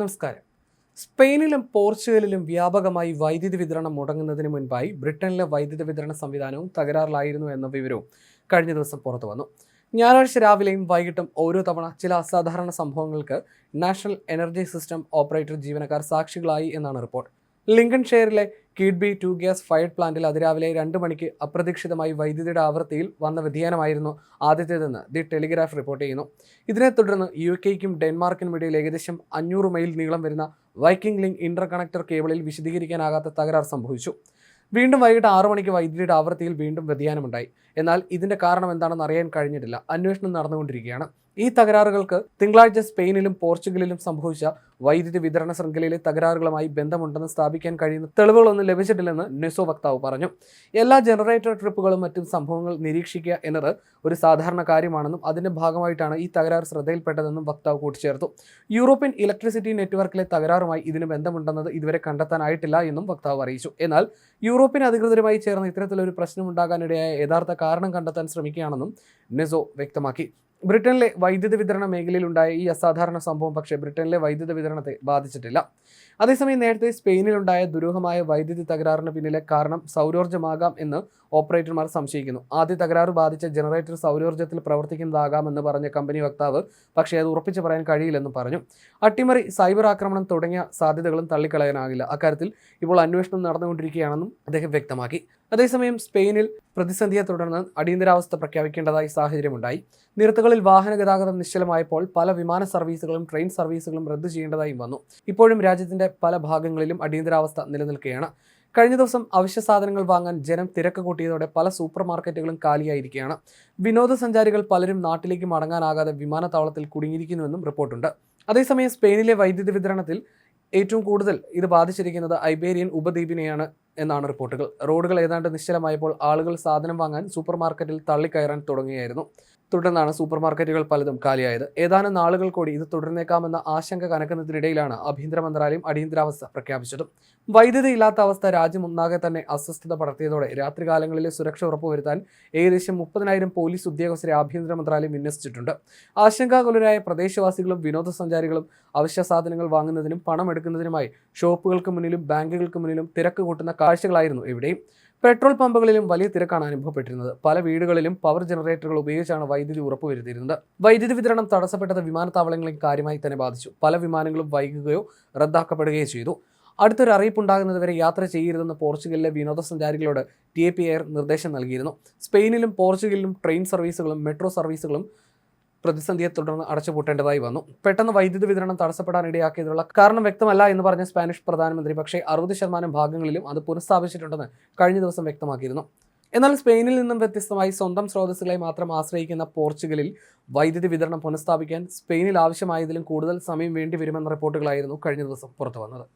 നമസ്കാരം. സ്പെയിനിലും പോർച്ചുഗലിലും വ്യാപകമായി വൈദ്യുതി വിതരണം മുടങ്ങുന്നതിന് മുൻപായി ബ്രിട്ടനിലെ വൈദ്യുതി വിതരണ സംവിധാനവും തകരാറിലായിരുന്നു എന്ന വിവരവും കഴിഞ്ഞ ദിവസം പുറത്തു വന്നു. ഞായറാഴ്ച രാവിലെയും വൈകിട്ടും ഓരോ തവണ ചില അസാധാരണ സംഭവങ്ങൾക്ക് നാഷണൽ എനർജി സിസ്റ്റം ഓപ്പറേറ്റർ ജീവനക്കാർ സാക്ഷികളായി എന്നാണ് റിപ്പോർട്ട്. ലിങ്കൺ ഷെയറിലെ കീഡ്ബി ടു ഗ്യാസ് ഫയർഡ് പ്ലാന്റിൽ അതിരാവിലെ രണ്ട് മണിക്ക് അപ്രതീക്ഷിതമായി വൈദ്യുതിയുടെ ആവൃത്തിയിൽ വന്ന വ്യതിയാനമായിരുന്നു ആദ്യത്തേതെന്ന് ദി ടെലിഗ്രാഫ് റിപ്പോർട്ട് ചെയ്യുന്നു. ഇതിനെ തുടർന്ന് യു കെയ്ക്കും ഡെൻമാർക്കിനും ഇടയിൽ ഏകദേശം അഞ്ഞൂറ് മൈൽ നീളം വരുന്ന വൈക്കിംഗ് ലിങ്ക് ഇന്റർ കണക്ടർ കേബിളിൽ വിശദീകരിക്കാനാകാത്ത തകരാർ സംഭവിച്ചു. വീണ്ടും വൈകിട്ട് ആറു മണിക്ക് വൈദ്യുതിയുടെ ആവൃത്തിയിൽ വീണ്ടും വ്യതിയാനമുണ്ടായി. എന്നാൽ ഇതിന്റെ കാരണം എന്താണെന്ന് അറിയാൻ കഴിഞ്ഞിട്ടില്ല. അന്വേഷണം നടന്നുകൊണ്ടിരിക്കുകയാണ്. ഈ തകരാറുകൾക്ക് തിങ്കളാഴ്ച സ്പെയിനിലും പോർച്ചുഗലിലും സംഭവിച്ച വൈദ്യുതി വിതരണ ശൃംഖലയിലെ തകരാറുകളുമായി ബന്ധമുണ്ടെന്ന് സ്ഥാപിക്കാൻ കഴിയുന്ന തെളിവുകളൊന്നും ലഭിച്ചിട്ടില്ലെന്ന് നെസോ വക്താവ് പറഞ്ഞു. എല്ലാ ജനറേറ്റർ ട്രിപ്പുകളും മറ്റും സംഭവങ്ങൾ നിരീക്ഷിക്കുക എന്നത് ഒരു സാധാരണ കാര്യമാണെന്നും അതിന്റെ ഭാഗമായിട്ടാണ് ഈ തകരാർ ശ്രദ്ധയിൽപ്പെട്ടതെന്നും വക്താവ് കൂട്ടിച്ചേർത്തു. യൂറോപ്യൻ ഇലക്ട്രിസിറ്റി നെറ്റ്വർക്കിലെ തകരാറുമായി ഇതിന് ബന്ധമുണ്ടെന്നത് ഇതുവരെ കണ്ടെത്താനായിട്ടില്ല എന്നും വക്താവ് അറിയിച്ചു. എന്നാൽ യൂറോപ്യൻ അധികൃതരുമായി ചേർന്ന് ഇത്തരത്തിലൊരു പ്രശ്നമുണ്ടാകാനിടയായ യഥാർത്ഥ കാരണം കണ്ടെത്താൻ ശ്രമിക്കുകയാണെന്നും നെസോ വ്യക്തമാക്കി. ബ്രിട്ടനിലെ വൈദ്യുതി വിതരണ മേഖലയിലുണ്ടായ ഈ അസാധാരണ സംഭവം പക്ഷേ ബ്രിട്ടനിലെ വൈദ്യുതി വിതരണത്തെ ബാധിച്ചിട്ടില്ല. അതേസമയം നേരത്തെ സ്പെയിനിലുണ്ടായ ദുരൂഹമായ വൈദ്യുതി തകരാറിന് പിന്നിലെ കാരണം സൗരോർജമാകാം എന്ന് ഓപ്പറേറ്റർമാർ സംശയിക്കുന്നു. ആദ്യ തകരാറ് ബാധിച്ച ജനറേറ്റർ സൗരോർജത്തിൽ പ്രവർത്തിക്കുന്നതാകാമെന്ന് പറഞ്ഞ കമ്പനി വക്താവ് പക്ഷേ അത് ഉറപ്പിച്ചു പറയാൻ കഴിയില്ലെന്നും പറഞ്ഞു. അട്ടിമറി സൈബർ ആക്രമണം തുടങ്ങിയ സാധ്യതകളും തള്ളിക്കളയാനാകില്ല. അക്കാര്യത്തിൽ ഇപ്പോൾ അന്വേഷണം നടന്നുകൊണ്ടിരിക്കുകയാണെന്നും അദ്ദേഹം വ്യക്തമാക്കി. അതേസമയം സ്പെയിനിൽ പ്രതിസന്ധിയെ തുടർന്ന് അടിയന്തരാവസ്ഥ പ്രഖ്യാപിക്കേണ്ടതായി സാഹചര്യമുണ്ടായി. നിരത്തുകളിൽ വാഹന ഗതാഗതം നിശ്ചലമായപ്പോൾ പല വിമാന സർവീസുകളും ട്രെയിൻ സർവീസുകളും റദ്ദു ചെയ്യേണ്ടതായും വന്നു. ഇപ്പോഴും രാജ്യത്തിന്റെ പല ഭാഗങ്ങളിലും അടിയന്തരാവസ്ഥ നിലനിൽക്കുകയാണ്. കഴിഞ്ഞ ദിവസം അവശ്യ സാധനങ്ങൾ വാങ്ങാൻ ജനം തിരക്ക് കൂട്ടിയതോടെ പല സൂപ്പർ മാർക്കറ്റുകളും കാലിയായിരിക്കുകയാണ്. വിനോദസഞ്ചാരികൾ പലരും നാട്ടിലേക്ക് മടങ്ങാനാകാതെ വിമാനത്താവളത്തിൽ കുടുങ്ങിയിരിക്കുന്നുവെന്നും റിപ്പോർട്ടുണ്ട്. അതേസമയം സ്പെയിനിലെ വൈദ്യുതി വിതരണത്തിൽ ഏറ്റവും കൂടുതൽ ഇത് ബാധിച്ചിരിക്കുന്നത് ഐബേരിയൻ ഉപദ്വീപിനെയാണ് എന്നാണ് റിപ്പോർട്ടുകൾ. റോഡുകൾ ഏതാണ്ട് നിശ്ചലമായപ്പോൾ ആളുകൾ സാധനം വാങ്ങാൻ സൂപ്പർ മാർക്കറ്റിൽ തള്ളിക്കയറാൻ തുടങ്ങിയായിരുന്നു തുടർന്നാണ് സൂപ്പർ മാർക്കറ്റുകൾ പലതും കാലിയായത്. ഏതാനും നാളുകൾ കൂടി ഇത് തുടർന്നേക്കാമെന്ന ആശങ്ക കനക്കുന്നതിനിടയിലാണ് ആഭ്യന്തര മന്ത്രാലയം അടിയന്തരാവസ്ഥ പ്രഖ്യാപിച്ചതും. വൈദ്യുതി ഇല്ലാത്ത അവസ്ഥ രാജ്യമൊന്നാകെ തന്നെ അസ്വസ്ഥത പടർത്തിയതോടെ രാത്രികാലങ്ങളിലെ സുരക്ഷ ഉറപ്പുവരുത്താൻ ഏകദേശം മുപ്പതിനായിരം പോലീസ് ഉദ്യോഗസ്ഥരെ ആഭ്യന്തര മന്ത്രാലയം വിന്യസിച്ചിട്ടുണ്ട്. ആശങ്കാകുലരായ പ്രദേശവാസികളും വിനോദസഞ്ചാരികളും അവശ്യ സാധനങ്ങൾ വാങ്ങുന്നതിനും പണം എടുക്കുന്നതിനുമായി ഷോപ്പുകൾക്ക് മുന്നിലും ബാങ്കുകൾക്ക് മുന്നിലും തിരക്ക് കൂട്ടുന്ന കാഴ്ചകളായിരുന്നു ഇവിടെയും. പെട്രോൾ പമ്പുകളിലും വലിയ തിരക്കാണ് അനുഭവപ്പെട്ടിരുന്നത്. പല വീടുകളിലും പവർ ജനറേറ്ററുകൾ ഉപയോഗിച്ചാണ് വൈദ്യുതി ഉറപ്പുവരുത്തിയിരുന്നത്. വൈദ്യുതി വിതരണം തടസ്സപ്പെട്ടത് വിമാനത്താവളങ്ങളെ കാര്യമായി തന്നെ ബാധിച്ചു. പല വിമാനങ്ങളും വൈകുകയോ റദ്ദാക്കപ്പെടുകയോ ചെയ്തു. അടുത്തൊരു അറിയിപ്പുണ്ടാകുന്നതുവരെ യാത്ര ചെയ്യരുതെന്ന് പോർച്ചുഗലിലെ വിനോദസഞ്ചാരികളോട് ടി എ പി എയർ നിർദ്ദേശം നൽകിയിരുന്നു. സ്പെയിനിലും പോർച്ചുഗലിലും ട്രെയിൻ സർവീസുകളും മെട്രോ സർവീസുകളും പ്രതിസന്ധിയെ തുടർന്ന് അടച്ചുപൂട്ടേണ്ടതായി വന്നു. പെട്ടെന്ന് വൈദ്യുതി വിതരണം തടസ്സപ്പെടാൻ ഇടയാക്കിയതിനുള്ള കാരണം വ്യക്തമല്ല എന്ന് പറഞ്ഞ സ്പാനിഷ് പ്രധാനമന്ത്രി പക്ഷേ അറുപത് ശതമാനം ഭാഗങ്ങളിലും അത് പുനഃസ്ഥാപിച്ചിട്ടുണ്ടെന്ന് കഴിഞ്ഞ ദിവസം വ്യക്തമാക്കിയിരുന്നു. എന്നാൽ സ്പെയിനിൽ നിന്നും വ്യത്യസ്തമായി സ്വന്തം സ്രോതസ്സുകളെ മാത്രം ആശ്രയിക്കുന്ന പോർച്ചുഗലിൽ വൈദ്യുതി വിതരണം പുനഃസ്ഥാപിക്കാൻ സ്പെയിനിൽ ആവശ്യമായതിലും കൂടുതൽ സമയം വേണ്ടിവരുമെന്ന റിപ്പോർട്ടുകളായിരുന്നു കഴിഞ്ഞ ദിവസം പുറത്തു വന്നത്